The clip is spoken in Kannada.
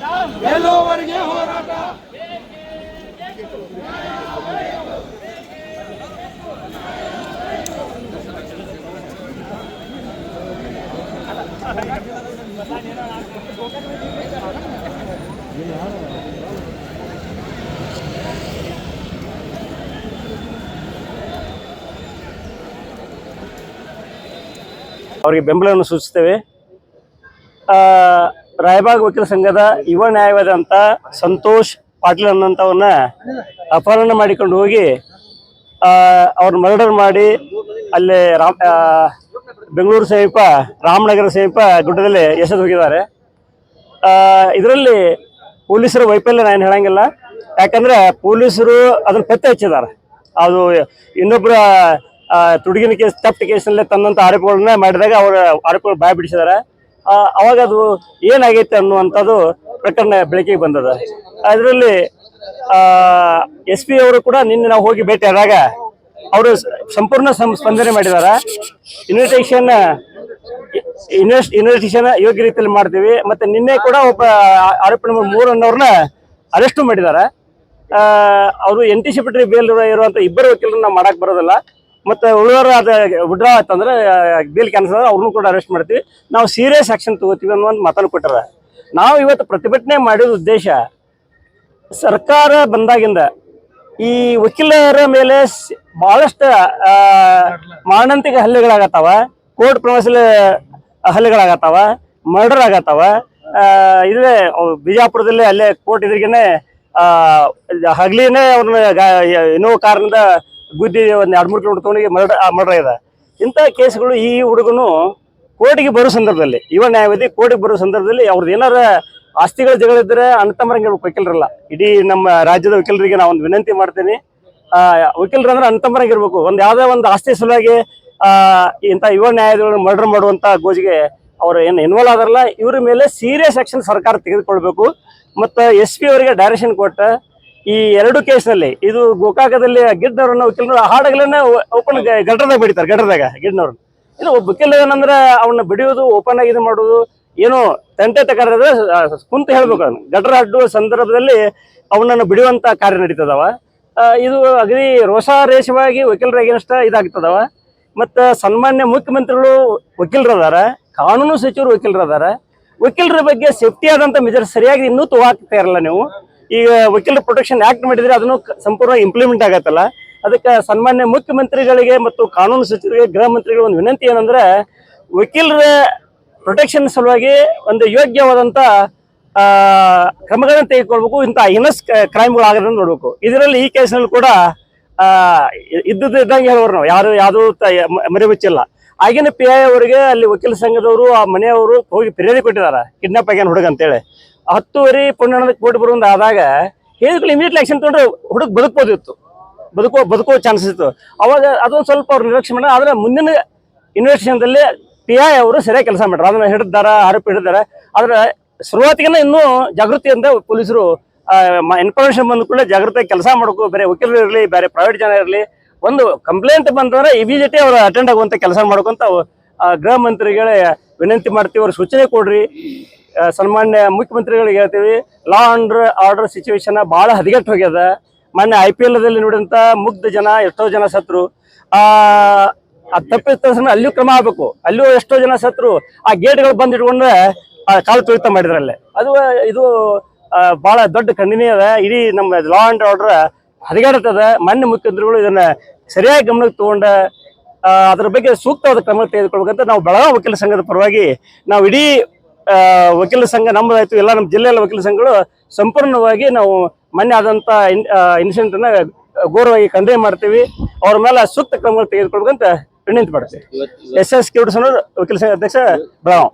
ಹೋರಾಟ. ಗೆಲ್ಲುವವರೆಗೆ ಹೋರಾಟ. ಅವರಿಗೆ ಬೆಂಬಲವನ್ನು ಸೂಚಿಸ್ತೇವೆ. ಆ, ರಾಯಬಾಗ್ ವಕೀಲ ಸಂಘದ ಯುವ ಅಂತ ಸಂತೋಷ್ ಪಾಟೀಲ್ ಅನ್ನೋಂಥವನ್ನ ಅಪಹರಣ ಮಾಡಿಕೊಂಡು ಹೋಗಿ ಅವ್ರ ಮರ್ಡರ್ ಮಾಡಿ ಅಲ್ಲಿ ರಾಮ್ ಬೆಂಗಳೂರು ಸಮೀಪ, ರಾಮನಗರ ಸಮೀಪ ಗುಡ್ಡದಲ್ಲಿ ಎಸೆದು ಹೋಗಿದ್ದಾರೆ. ಇದರಲ್ಲಿ ಪೊಲೀಸರ ವೈಫಲ್ಯ ನಾನು ಹೇಳಂಗಿಲ್ಲ. ಯಾಕಂದ್ರೆ ಪೊಲೀಸರು ಅದನ್ನ ಪತ್ತೆ ಹಚ್ಚಿದ್ದಾರೆ. ಅದು ಇನ್ನೊಬ್ಬರ ತುಡುಗಿನ ಕೇಸ್ ತಪ್ಪು ಕೇಸಲ್ಲೇ ತಂದಂತ ಆರೋಪಗಳನ್ನ ಮಾಡಿದಾಗ ಅವರ ಆರೋಪಗಳು ಬಾಯ್ ಬಿಡಿಸಿದ್ದಾರೆ. ಅವಾಗ ಅದು ಏನಾಗೈತೆ ಅನ್ನುವಂಥದ್ದು ಪ್ರಕರಣ ಬೆಳಕಿಗೆ ಬಂದದ. ಅದರಲ್ಲಿ ಎಸ್ ಪಿ ಅವರು ಕೂಡ ನಿನ್ನೆ ನಾವು ಹೋಗಿ ಭೇಟಿಯಾದಾಗ ಅವರು ಸಂಪೂರ್ಣ ಸ್ಪಂದನೆ ಮಾಡಿದ್ದಾರೆ ಇನ್ವಿಟೇಷನ್ ಇನ್ವೆಸ್ಟ್ ಇನ್ವೆಸ್ಟಿಗೇಷನ್ ಯೋಗ್ಯ ರೀತಿಯಲ್ಲಿ ಮಾಡ್ತೀವಿ. ಮತ್ತೆ ನಿನ್ನೆ ಕೂಡ ಒಬ್ಬ ಆರೋಪಿ ನಂಬರ್ ಮೂರು ಅನ್ನೋರ್ನ ಅರೆಸ್ಟು ಮಾಡಿದ್ದಾರೆ ಅವರು ಎಂಟಿಸಿಪಿಟರಿ ಬೇಲ್ ಇರುವಂತ ಇಬ್ಬರು ವಕೀಲರನ್ನ ಮಾಡಕ್ ಬರೋದಿಲ್ಲ. ಮತ್ತೆ ಉಳಿದವರು ಅದು ವಿಡ್ರಾ ಆಯ್ತಂದ್ರೆ ಬೇಲ್ ಕ್ಯಾನ್ಸಲ್ ಅವ್ರನ್ನೂ ಕೂಡ ಅರೆಸ್ಟ್ ಮಾಡ್ತೀವಿ. ನಾವು ಸೀರಿಯಸ್ ಆಕ್ಷನ್ ತಗೋತೀವಿ ಅನ್ನೋ ಒಂದು ಮಾತನ್ನು ಕೊಟ್ಟಾರ. ನಾವು ಇವತ್ತು ಪ್ರತಿಭಟನೆ ಮಾಡಿದ ಉದ್ದೇಶ, ಸರ್ಕಾರ ಬಂದಾಗಿಂದ ಈ ವಕೀಲರ ಮೇಲೆ ಭಾಳಷ್ಟು ಮಾರಣಾಂತಿಕ ಹಲ್ಲೆಗಳಾಗತ್ತಾವ, ಕೋರ್ಟ್ ಪ್ರವಾಸಲ ಹಲ್ಲೆಗಳಾಗತ್ತಾವ ಮರ್ಡರ್ ಆಗತ್ತಾವ ಇದೇ ಬಿಜಾಪುರದಲ್ಲಿ ಅಲ್ಲೇ ಕೋರ್ಟ್ ಇದ್ರಿಗೇನೆ ಹಗ್ಲಿನೇ ಅವ್ರನ್ನ ಇನ್ನೋ ಕಾರಣದಿಂದ ಗುದ್ದಿ ಒಂದು ಎರಡು ಮೂರು ಕಿಲೋಮೀಟರ್ ತಗೊಂಡಿಗೆ ಮರ್ಡರ್ ಮರ್ಡರ್ ಇದೆ ಇಂಥ ಕೇಸ್ಗಳು ಈ ಹುಡುಗನು ಕೋರ್ಟಿಗೆ ಬರೋ ಸಂದರ್ಭದಲ್ಲಿ, ಯುವ ನ್ಯಾಯವಾದಿ ಕೋರ್ಟಿಗೆ ಬರೋ ಸಂದರ್ಭದಲ್ಲಿ ಅವ್ರದ್ದು ಏನಾರ ಆಸ್ತಿಗಳ ಜಗಳ ಇದ್ರೆ ಅಣ್ತಮ್ಮರಂಗೆ ವಕೀಲರಲ್ಲ. ಇಡೀ ನಮ್ಮ ರಾಜ್ಯದ ವಕೀಲರಿಗೆ ನಾವು ಒಂದು ವಿನಂತಿ ಮಾಡ್ತೀನಿ. ವಕೀಲರು ಅಂದ್ರೆ ಅಣ್ಣತಮ್ಮರಂಗೆ ಇರಬೇಕು. ಒಂದು ಯಾವುದೇ ಒಂದು ಆಸ್ತಿ ಸಲುವಾಗಿ ಇಂಥ ಯುವ ನ್ಯಾಯಾಧಿಗಳನ್ನು ಮರ್ಡರ್ ಮಾಡುವಂತ ಗೋಜಿಗೆ ಅವ್ರು ಏನು ಇನ್ವಾಲ್ವ್ ಆದಾರಲ್ಲ, ಇವ್ರ ಮೇಲೆ ಸೀರಿಯಸ್ ಆಕ್ಷನ್ ಸರ್ಕಾರ ತೆಗೆದುಕೊಳ್ಬೇಕು. ಮತ್ತು ಎಸ್ ಪಿ ಅವರಿಗೆ ಡೈರೆಕ್ಷನ್ ಕೊಟ್ಟ ಈ ಎರಡು ಕೇಸ್ನಲ್ಲಿ ಇದು ಗೋಕಾಕದಲ್ಲಿ ಗಿಡ್ನವ್ರನ್ನ ವಕೀಲರು ಹಾಡುಗಳನ್ನ ಓಪನ್ ಗಡ್ರದಾಗ ಬಿಡಿತಾರೆ, ಗಡ್ರದಾಗ ಗಿಡ್ನವ್ರನ್ನ ಇದು ಒಬ್ಬ ವಕೀಲ ಏನಂದ್ರೆ ಅವನ್ನ ಬಿಡಿಯೋದು ಓಪನ್ ಆಗಿ ಇದು ಮಾಡೋದು, ಏನು ತಂಟೆ ತಕರದ ಕುಂತ ಹೇಳ್ಬೇಕು ಅದನ್ನ ಗಡ್ರ ಅಡ್ಡುವ ಸಂದರ್ಭದಲ್ಲಿ ಅವನನ್ನು ಬಿಡುವಂತ ಕಾರ್ಯ ನಡೀತದವ. ಇದು ಅಗದಿ ರೋಷಾರೇಷವಾಗಿ ವಕೀಲರ ಅಗೇನ್ಸ್ಟ್ ಇದಾಗ್ತದವ. ಮತ್ತು ಸನ್ಮಾನ್ಯ ಮುಖ್ಯಮಂತ್ರಿಗಳು ವಕೀಲರದಾರ, ಕಾನೂನು ಸಚಿವರು ವಕೀಲರದಾರ. ವಕೀಲರ ಬಗ್ಗೆ ಸೇಫ್ಟಿ ಆದಂತ ಮೆಜರ್ ಸರಿಯಾಗಿ ಇನ್ನೂ ತಗೋತಾ ಇರಲ್ಲ ನೀವು. ಈಗ ವಕೀಲರ ಪ್ರೊಟೆಕ್ಷನ್ ಆಕ್ಟ್ ಮಾಡಿದ್ರೆ ಅದನ್ನು ಸಂಪೂರ್ಣ ಇಂಪ್ಲಿಮೆಂಟ್ ಆಗತ್ತಲ್ಲ. ಅದಕ್ಕೆ ಸನ್ಮಾನ್ಯ ಮುಖ್ಯಮಂತ್ರಿಗಳಿಗೆ ಮತ್ತು ಕಾನೂನು ಸಚಿವರಿಗೆ, ಗೃಹ ಮಂತ್ರಿಗಳಿಗೆ ಒಂದು ವಿನಂತಿ ಏನಂದ್ರೆ, ವಕೀಲರ ಪ್ರೊಟೆಕ್ಷನ್ ಸಲುವಾಗಿ ಒಂದು ಯೋಗ್ಯವಾದಂತ ಕ್ರಮಗಳನ್ನು ತೆಗೆದುಕೊಳ್ಬೇಕು, ಇಂಥ ಕ್ರೈಮ್ಗಳು ನೋಡಬೇಕು ನೋಡ್ಬೇಕು. ಇದರಲ್ಲಿ ಈ ಕೇಸ್ನಲ್ಲಿ ಕೂಡ ಇದ್ದಂಗೆ ಹೇಳೋರು ನಾವು. ಯಾರು, ಯಾವುದೂ ಮರೆಮುಚ್ಚಿಲ್ಲ ಆಗಿನ ಪಿ ಐ ಅವರಿಗೆ ಅಲ್ಲಿ ವಕೀಲ ಸಂಘದವರು, ಆ ಮನೆಯವರು ಹೋಗಿ ಫಿರ್ಯಾದಿ ಕೊಟ್ಟಿದ್ದಾರೆ ಕಿಡ್ನಾಪ್ ಆಗ್ಯಾನ ಹುಡುಗ ಅಂತೇಳಿ. ಹತ್ತುವರೆ ಪುಣ್ಯನದ ಕೋಟಿ ಬರುವಂತ ಆದಾಗ ಹೇಳಿದ್ರು ಇಮಿಡಿಯೇಟ್ಲಿ ಆಕ್ಷನ್ ತೊಗೊಂಡ್ರೆ ಹುಡುಗ ಬದುಕ್ಬೋದಿತ್ತು ಬದುಕೋ ಬದುಕೋ ಚಾನ್ಸಸ್ ಇತ್ತು. ಅವಾಗ ಅದೊಂದು ಸ್ವಲ್ಪ ಅವ್ರು ನಿರ್ಲಕ್ಷ್ಯ ಮಾಡಿ ಆದ್ರೆ ಮುಂದಿನ ಇನ್ವೆಸ್ಟಿಗೇಷನ್ದಲ್ಲಿ ಪಿ ಐ ಅವರು ಸರಿಯಾಗಿ ಕೆಲಸ ಮಾಡ್ಯಾರ. ಅದನ್ನ ಹಿಡಿದಾರ ಆರೋಪಿ ಹಿಡಿದಾರೆ ಆದ್ರೆ ಶುರುವಾತಿಗೆ ಇನ್ನೂ ಜಾಗೃತಿಯಿಂದ ಪೊಲೀಸರು ಇನ್ಫಾರ್ಮೇಶನ್ ಬಂದ ಕೂಡ ಜಾಗೃತಿ ಕೆಲಸ ಮಾಡಬೇಕು ಬೇರೆ ವಕೀಲರು ಇರಲಿ, ಬೇರೆ ಪ್ರೈವೇಟ್ ಜನ ಇರಲಿ ಒಂದು ಕಂಪ್ಲೇಂಟ್ ಬಂತಂದ್ರೆ ಇಮಿಡಿಯೇಟ್ಲಿ ಅವ್ರು ಅಟೆಂಡ್ ಆಗುವಂತ ಕೆಲಸ ಮಾಡ್ಕೊಂತ ಗೃಹ ಮಂತ್ರಿಗಳೇ ವಿನಂತಿ ಮಾಡ್ತೀವಿ, ಅವ್ರ ಸೂಚನೆ ಕೊಡ್ರಿ. ಸನ್ಮಾನ್ಯ ಮುಖ್ಯಮಂತ್ರಿಗಳಿಗೆ ಹೇಳ್ತೀವಿ ಲಾ ಅಂಡ್ ಆರ್ಡರ್ ಸಿಚುವೇಶನ್ ಬಹಳ ಹದಗೆಟ್ಟು ಹೋಗ್ಯದ ಮೊನ್ನೆ ಐ ಪಿ ಎಲ್ ಅಲ್ಲಿ ನೋಡಿದಂತ ಮುಗ್ಧ ಜನ, ಎಷ್ಟೋ ಜನ ಸತ್ರು. ಆ ತಕ್ಷಣ ಅಲ್ಲಿಯೂ ಕ್ರಮ ಆಗ್ಬೇಕು. ಅಲ್ಲಿಯೂ ಎಷ್ಟೋ ಜನ ಸತ್ರು ಆ ಗೇಟ್ಗಳು ಬಂದ್ ಇಟ್ಕೊಂಡ್ರೆ ಆ, ಕಾಲು ತುಳಿತ ಮಾಡಿದ್ರಲ್ಲೇ. ಅದು, ಇದು ಬಹಳ ದೊಡ್ಡ ಖಂಡನೀಯ ಅದ. ಇಡೀ ನಮ್ಮ ಲಾ ಅಂಡ್ ಆರ್ಡರ್ ಹದಗೆಡುತ್ತದ. ಮಾನ್ಯ ಮುಖ್ಯಮಂತ್ರಿಗಳು ಇದನ್ನ ಸರಿಯಾಗಿ ಗಮನಕ್ಕೆ ತಗೊಂಡ ಅದರ ಬಗ್ಗೆ ಸೂಕ್ತವಾದ ಕ್ರಮ ತೆಗೆದುಕೊಳ್ಬೇಕಂತ ನಾವು ಬೆಳಗಾವಿ ವಕೀಲ ಸಂಘದ ಪರವಾಗಿ ನಾವು ಇಡೀ ವಕೀಲ ಸಂಘ ನಮ್ಮದಾಯ್ತು, ಎಲ್ಲ ನಮ್ಮ ಜಿಲ್ಲೆಯ ವಕೀಲ ಸಂಘಗಳು ಸಂಪೂರ್ಣವಾಗಿ ನಾವು ಮೊನ್ನೆ ಆದಂಥ ಇನ್ಸಿಡೆಂಟ್ ಅನ್ನ ಗೌರವವಾಗಿ ಕಂದೇ ಮಾಡ್ತೀವಿ. ಅವ್ರ ಮೇಲೆ ಸೂಕ್ತ ಕ್ರಮಗಳು ತೆಗೆದುಕೊಳ್ಬೇಕಂತ ವಿನಂತಿ ಮಾಡ್ತೀವಿ. ಎಸ್ ಎಸ್ ಕಿವುಡ್ಸನವರು ವಕೀಲ ಸಂಘ ಅಧ್ಯಕ್ಷ ಬೆಳಗಾವ್